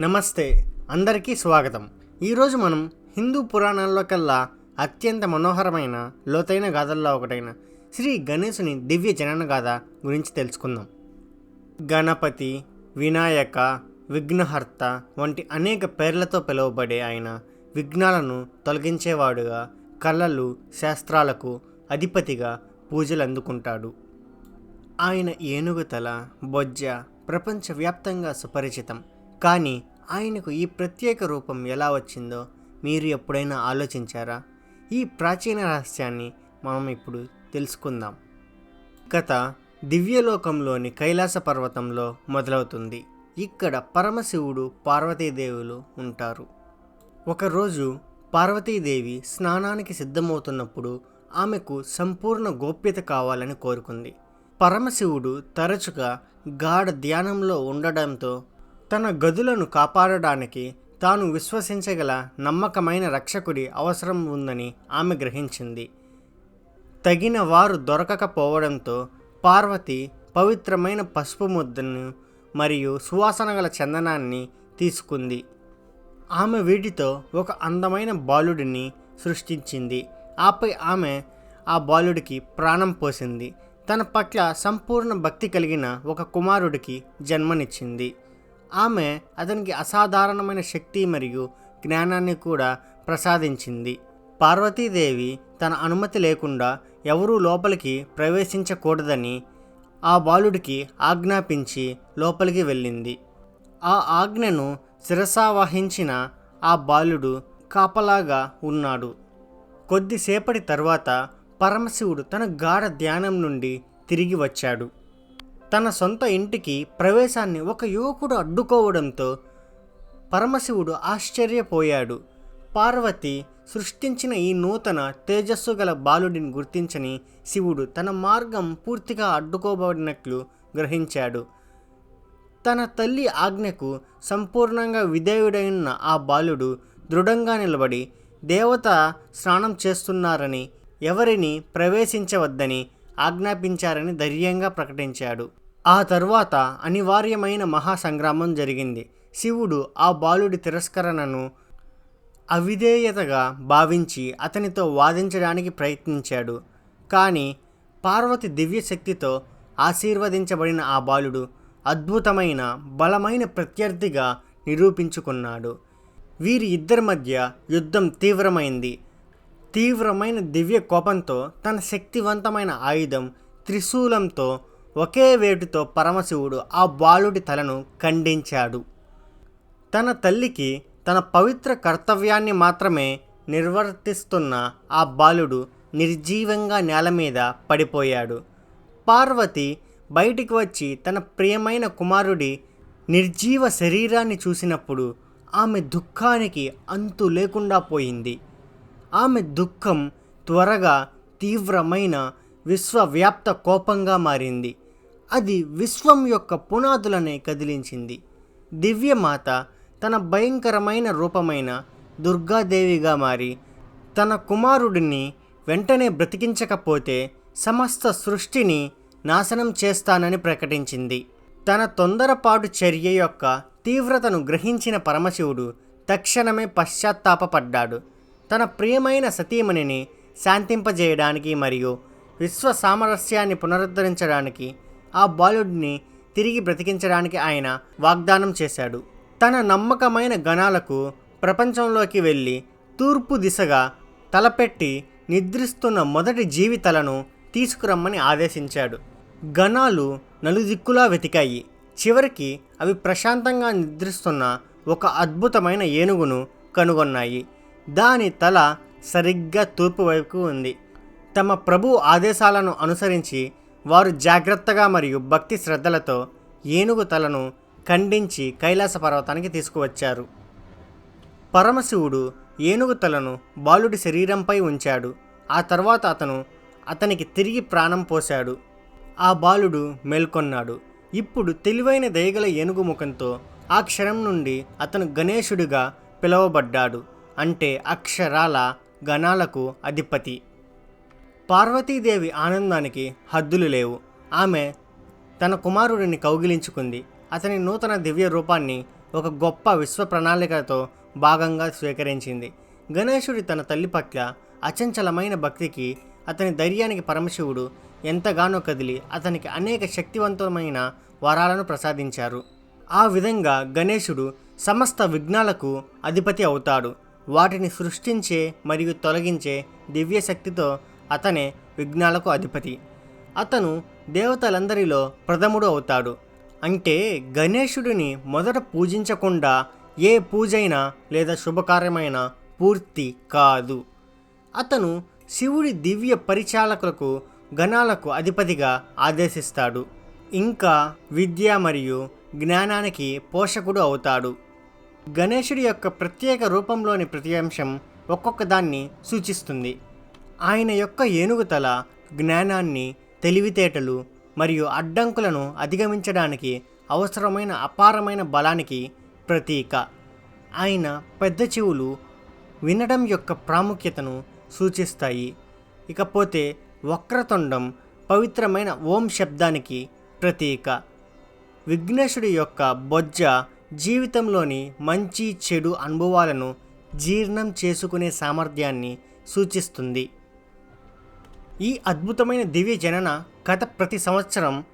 నమస్తే అందరికీ స్వాగతం. ఈరోజు మనం హిందూ పురాణాల్లో కల్లా అత్యంత మనోహరమైన లోతైన గాథల్లో ఒకటైన శ్రీ గణేశుని దివ్య జనన గాథ గురించి తెలుసుకుందాం. గణపతి వినాయక విఘ్నహర్త వంటి అనేక పేర్లతో పిలువబడే ఆయన విఘ్నాలను తొలగించేవాడుగా కళలు శాస్త్రాలకు అధిపతిగా పూజలు అందుకుంటాడు ఆయన ఏనుగు తల బొజ్జ ప్రపంచవ్యాప్తంగా సుపరిచితం. కానీ ఆయనకు ఈ ప్రత్యేక రూపం ఎలా వచ్చిందో మీరు ఎప్పుడైనా ఆలోచించారా? ఈ ప్రాచీన రహస్యాన్ని మనం ఇప్పుడు తెలుసుకుందాం. కథ దివ్యలోకంలోని కైలాస పర్వతంలో మొదలవుతుంది. ఇక్కడ పరమశివుడు పార్వతీదేవులు ఉంటారు. ఒకరోజు పార్వతీదేవి స్నానానికి సిద్ధమవుతున్నప్పుడు ఆమెకు సంపూర్ణ గోప్యత కావాలని కోరుకుంది. పరమశివుడు తరచుగా గాఢ ధ్యానంలో ఉండడంతో తన గదులను కాపాడడానికి తాను విశ్వసించగల నమ్మకమైన రక్షకుడి అవసరం ఉందని ఆమె గ్రహించింది. తగిన వారు దొరకకపోవడంతో పార్వతి పవిత్రమైన పసుపు ముద్దను మరియు సువాసన గల చందనాన్ని తీసుకుంది. ఆమె వీటితో ఒక అందమైన బాలుడిని సృష్టించింది. ఆపై ఆమె ఆ బాలుడికి ప్రాణం పోసింది. తన పట్ల సంపూర్ణ భక్తి కలిగిన ఒక కుమారుడికి జన్మనిచ్చింది. ఆమె అతనికి అసాధారణమైన శక్తి మరియు జ్ఞానాన్ని కూడా ప్రసాదించింది. పార్వతీదేవి తన అనుమతి లేకుండా ఎవరూ లోపలికి ప్రవేశించకూడదని ఆ బాలుడికి ఆజ్ఞాపించి లోపలికి వెళ్ళింది. ఆ ఆజ్ఞను శిరసావహించిన ఆ బాలుడు కాపలాగా ఉన్నాడు. కొద్దిసేపటి తర్వాత పరమశివుడు తన గాఢ ధ్యానం నుండి తిరిగి వచ్చాడు. తన సొంత ఇంటికి ప్రవేశాన్ని ఒక యువకుడు అడ్డుకోవడంతో పరమశివుడు ఆశ్చర్యపోయాడు. పార్వతి సృష్టించిన ఈ నూతన తేజస్సు గల బాలుడిని గుర్తించని శివుడు తన మార్గం పూర్తిగా అడ్డుకోబడినట్లు గ్రహించాడు. తన తల్లి ఆజ్ఞకు సంపూర్ణంగా విధేయుడైన ఆ బాలుడు దృఢంగా నిలబడి దేవత స్నానం చేస్తున్నారని ఎవరిని ప్రవేశించవద్దని ఆజ్ఞాపించారని ధైర్యంగా ప్రకటించాడు. ఆ తరువాత అనివార్యమైన మహాసంగ్రామం జరిగింది. శివుడు ఆ బాలుడి తిరస్కరణను అవిధేయతగా భావించి అతనితో వాదించడానికి ప్రయత్నించాడు. కానీ పార్వతి దివ్యశక్తితో ఆశీర్వదించబడిన ఆ బాలుడు అద్భుతమైన బలమైన ప్రత్యర్థిగా నిరూపించుకున్నాడు. వీరి ఇద్దరి మధ్య యుద్ధం తీవ్రమైంది. తీవ్రమైన దివ్య కోపంతో తన శక్తివంతమైన ఆయుధం త్రిశూలంతో ఒకే వేటుతో పరమశివుడు ఆ బాలుడి తలను ఖండించాడు. తన తల్లికి తన పవిత్ర కర్తవ్యాన్ని మాత్రమే నిర్వర్తిస్తున్న ఆ బాలుడు నిర్జీవంగా నేల మీద పడిపోయాడు. పార్వతి బయటికి వచ్చి తన ప్రియమైన కుమారుడి నిర్జీవ శరీరాన్ని చూసినప్పుడు ఆమె దుఃఖానికి అంతు లేకుండా పోయింది. ఆమె దుఃఖం త్వరగా తీవ్రమైన విశ్వవ్యాప్త కోపంగా మారింది. అది విశ్వం యొక్క పునాదులనే కదిలించింది. దివ్యమాత తన భయంకరమైన రూపమైన దుర్గాదేవిగా మారి తన కుమారుడిని వెంటనే బ్రతికించకపోతే సమస్త సృష్టిని నాశనం చేస్తానని ప్రకటించింది. తన తొందరపాటు చర్య యొక్క తీవ్రతను గ్రహించిన పరమశివుడు తక్షణమే పశ్చాత్తాపపడ్డాడు. తన ప్రియమైన సతీమణిని శాంతింపజేయడానికి మరియు విశ్వ సామరస్యాన్ని పునరుద్ధరించడానికి ఆ బాలుడిని తిరిగి బ్రతికించడానికి ఆయన వాగ్దానం చేశాడు. తన నమ్మకమైన గణాలకు ప్రపంచంలోకి వెళ్ళి తూర్పు దిశగా తలపెట్టి నిద్రిస్తున్న మొదటి జీవితలను తీసుకురమ్మని ఆదేశించాడు. గణాలు నలుదిక్కులా వెతికాయి. చివరికి అవి ప్రశాంతంగా నిద్రిస్తున్న ఒక అద్భుతమైన ఏనుగును కనుగొన్నాయి. దాని తల సరిగ్గా తూర్పు వైపుకు ఉంది. తమ ప్రభు ఆదేశాలను అనుసరించి వారు జాగ్రత్తగా మరియు భక్తి శ్రద్ధలతో ఏనుగు తలను ఖండించి కైలాస పర్వతానికి తీసుకువచ్చారు. పరమశివుడు ఏనుగు తలను బాలుడి శరీరంపై ఉంచాడు. ఆ తర్వాత అతను అతనికి తిరిగి ప్రాణం పోశాడు. ఆ బాలుడు మేల్కొన్నాడు. ఇప్పుడు తెలివైన దయగల ఏనుగు ముఖంతో ఆ క్షణం నుండి అతను గణేశుడిగా పిలువబడ్డాడు. అంటే అక్షరాల గణాలకు అధిపతి. పార్వతీదేవి ఆనందానికి హద్దులు లేవు. ఆమె తన కుమారుడిని కౌగిలించుకుంది. అతని నూతన దివ్య రూపాన్ని ఒక గొప్ప విశ్వ ప్రణాళికతో భాగంగా స్వీకరించింది. గణేశుడి తన తల్లి పట్ల అచంచలమైన భక్తికి అతని ధైర్యానికి పరమశివుడు ఎంతగానో కదిలి అతనికి అనేక శక్తివంతమైన వరాలను ప్రసాదించారు. ఆ విధంగా గణేశుడు సమస్త విఘ్నాలకు అధిపతి అవుతాడు. వాటిని సృష్టించే మరియు తొలగించే దివ్య శక్తితో అతనే విఘ్నాలకు అధిపతి. అతను దేవతలందరిలో ప్రథముడు అవుతాడు. అంటే గణేశుడిని మొదట పూజించకుండా ఏ పూజైనా లేదా శుభకార్యమైనా పూర్తి కాదు. అతను శివుడి దివ్య పరిచాలకులకు గణాలకు అధిపతిగా ఆదేశిస్తాడు. ఇంకా విద్య మరియు జ్ఞానానికి పోషకుడు అవుతాడు. గణేశుడి యొక్క ప్రత్యేక రూపంలోని ప్రతి అంశం ఒక్కొక్క దాన్ని సూచిస్తుంది. ఆయన యొక్క ఏనుగు తల జ్ఞానాన్ని తెలివితేటలు మరియు అడ్డంకులను అధిగమించడానికి అవసరమైన అపారమైన బలానికి ప్రతీక. ఆయన పెద్ద చెవులు వినడం యొక్క ప్రాముఖ్యతను సూచిస్తాయి. ఇకపోతే వక్రతుండం పవిత్రమైన ఓం శబ్దానికి ప్రతీక. విఘ్నేశుడి యొక్క బొజ్జ జీవితంలోని మంచి చెడు అనుభవాలను జీర్ణం చేసుకునే సామర్థ్యాన్ని సూచిస్తుంది. ఈ అద్భుతమైన దివ్య జనన కథ ప్రతి సంవత్సరం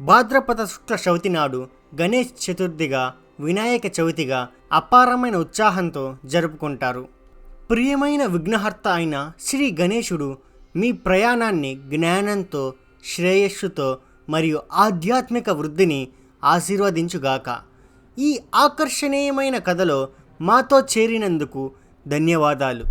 భాద్రపద శుక్ల చవితి నాడు గణేష్ చతుర్థిగా వినాయక చవితిగా అపారమైన ఉత్సాహంతో జరుపుకుంటారు. ప్రియమైన విఘ్నహర్త అయిన శ్రీ గణేశుడు మీ ప్రయాణాన్ని జ్ఞానంతో శ్రేయస్సుతో మరియు ఆధ్యాత్మిక వృద్ధిని ఆశీర్వదించుగాక. ఈ ఆకర్షణీయమైన కథలో మాతో చేరినందుకు ధన్యవాదాలు.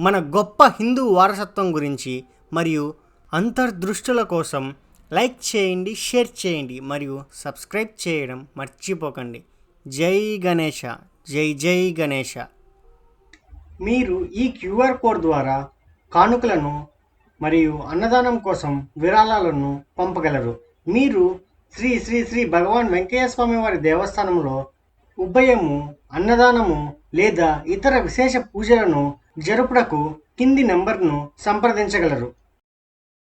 మన గొప్ప హిందూ వారసత్వం గురించి మరియు అంతర్దృష్టుల కోసం లైక్ చేయండి షేర్ చేయండి మరియు సబ్స్క్రైబ్ చేయడం మర్చిపోకండి. జై గణేష జై జై గణేష. మీరు ఈ క్యూఆర్ కోడ్ ద్వారా కానుకలను మరియు అన్నదానం కోసం విరాళాలను పంపగలరు. మీరు శ్రీ శ్రీ శ్రీ భగవాన్ వెంకయ్య స్వామి వారి దేవస్థానంలో ఉభయము అన్నదానము లేదా ఇతర విశేష పూజలను జరుపుటకు కింది నంబర్ను సంప్రదించగలరు.